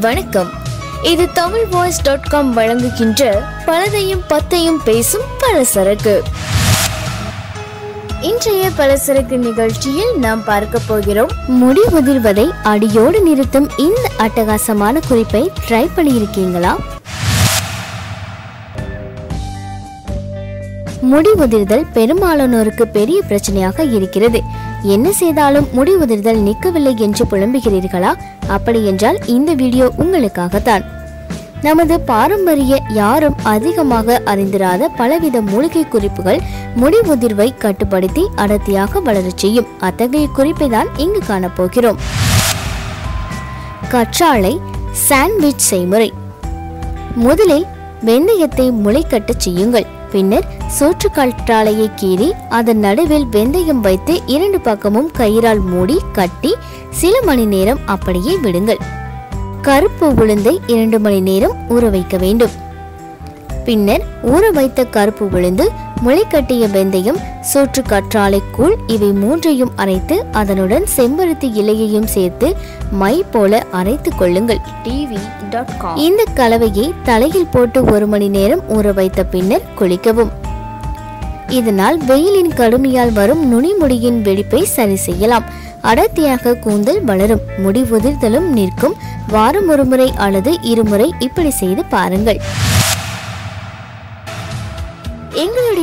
வணக்கம். இது Tamil voice dot com வழங்குகின்ற பலதையும் பத்தையும் பேசும் பலசரக்கு. இன்றைய பலசரக்கு நிகழ்ச்சியில் நாம் பார்க்க போகிறோம் முடி உதிர்வதை அடியோடு நிறுத்தும் இந்த அட்டகாசமான குறிப்பை ட்ரை பண்ணியிருக்கீங்களா? முடி உதிர்தல் பெரும்பாலானோருக்கு பெரிய பிரச்சனையாக இருக்கிறது. என்ன செய்தாலும் முடி உதிர்தல் நிற்கவில்லை என்று புலம்புகிறீர்களா? அப்படி என்றால் இந்த வீடியோ உங்களுக்காகத்தான். நமது பாரம்பரிய யாரும் அதிகமாக அறிந்திராத பலவித மூலிகை குறிப்புகள் முடி உதிர்வை கட்டுப்படுத்தி அடர்த்தியாக வளரச் செய்யும். அத்தகைய குறிப்பை தான் இங்கு காணப்போகிறோம் கற்றாழை சாண்ட்விச் செய்முறை. முதலில் வெந்தயத்தை முளைக்கட்டச் செய்யுங்கள். பின்னர் சோற்று கற்றாழையை கீறி அதன் நடுவில் வெந்தயம் வைத்து இரண்டு பக்கமும் கயிறால் மூடி கட்டி சில மணி நேரம் அப்படியே விடுங்கள். கருப்பு உளுந்தை இரண்டு மணி நேரம் ஊற வைக்க வேண்டும். பின்னர் ஊற வைத்த கருப்பு முளைக்கட்டிய வெந்தயம் சோற்று கற்றாழை கூழ் இவை மூன்றையும் அரைத்து அதனுடன் செம்பருத்தி இலையையும் சேர்த்து மை போல அரைத்து கொள்ளுங்கள். டிவி இந்த கலவையை தலையில் போட்டு ஒரு மணி நேரம் ஊற வைத்த பின்னர் குளிக்கவும். இதனால் வெயிலின் கடுமையால் வரும் நுனிமுடியின் வெடிப்பை சரி செய்யலாம். அடர்த்தியாக கூந்தல் வளரும் முடி உதிர்தலும் நிற்கும். வாரம் ஒரு முறை அல்லது இருமுறை இப்படி செய்து பாருங்கள்.